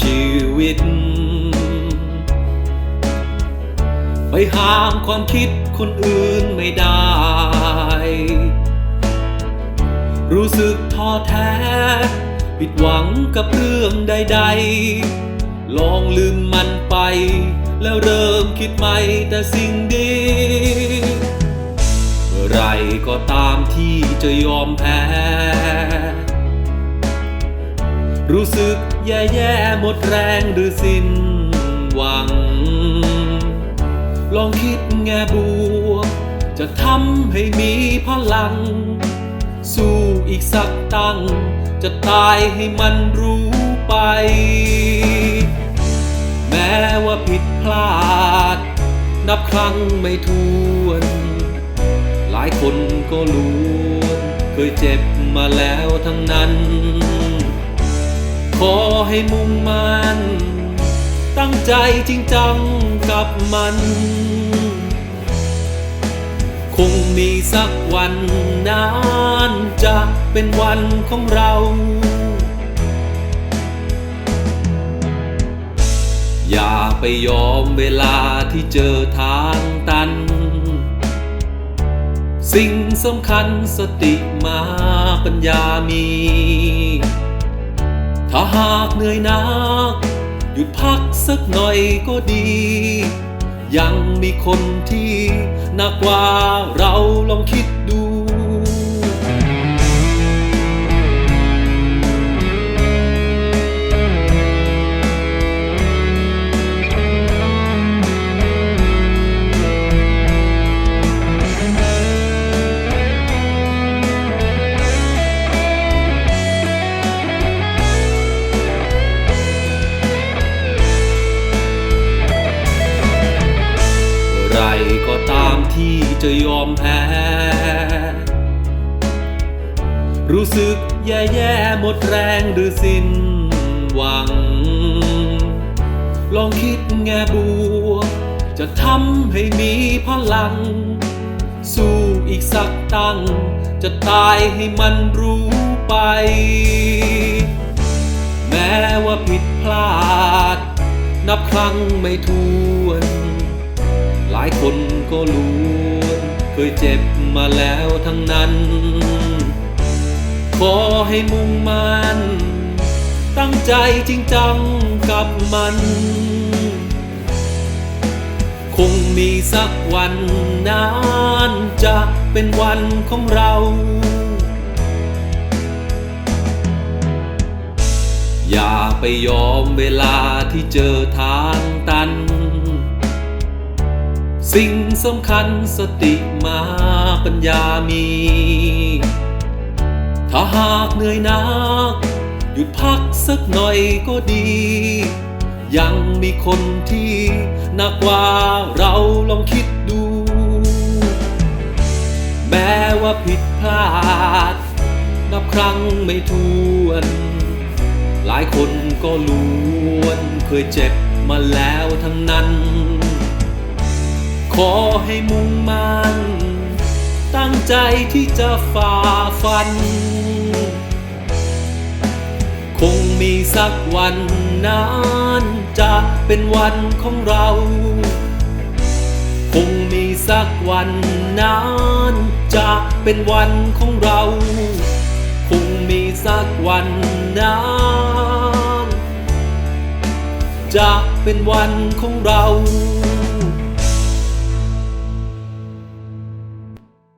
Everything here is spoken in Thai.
ชีวิต ไปห้ามความคิดคนอื่นไม่ได้ รู้สึกท้อแท้ ผิดหวังกับเรื่องใด ๆ ลองลืมมันไป แล้วเริ่มคิดใหม่แต่สิ่งดีเมื่อไรก็ตามที่จะยอมแพ้ รู้สึกแย่ๆหมดแรงหรือสิ้นหวัง ลองคิดแง่บวก จะทำให้มีพลัง สู้อีกสักตั้ง จะตายให้มันรู้ไป แม้ว่าผิดพลาด นับครั้งไม่ทวน หลายคนก็ล้วน เคยเจ็บมาแล้วทั้งนั้น ขอให้มุ่งมันตั้งใจจริงจังกับมัน คงมีสักวันนานจะเป็นวันของเรา อย่าไปยอมเวลาที่เจอทางตัน สิ่งสำคัญสติมาปัญญามี ถ้าหากเหนื่อยนัก หยุดพักสักหน่อยก็ดี ยังมีคนที่หนักกว่าเรา ไรก็ตามที่จะยอมแพ้ รู้สึกแย่ๆหมดแรงหรือสิ้นหวัง ลองคิดแง่บวก จะทำให้มีพลัง สู้อีกสักตั้ง จะตายให้มันรู้ไป แม้ว่าผิดพลาด นับครั้งไม่ทวนหลายคนก็ล้วนเคยเจ็บมาแล้วทั้งนั้น ขอให้มุ่งมันตั้งใจจริงจังกับมัน คงมีสักวันนานจะเป็นวันของเราอย่าไปยอมเวลาที่เจอท้า สิ่งสำคัญสติมาปัญญามี ถ้าหากเหนื่อยนัก หยุดพักสักหน่อยก็ดี ยังมีคนที่หนักกว่าเราลองคิดดู แม้ว่าผิดพลาด นับครั้งไม่ทวน หลายคนก็ล้วนเคยเจ็บมาแล้วทั้งนั้น ขอให้มุ่งมั่น ตั้งใจที่จะฝ่าฟัน คงมีสักวันนั้นจะเป็นวันของเรา คงมีสักวันนั้นจะเป็นวันของเรา คงมีสักวันนั้นจะเป็นวันของเรา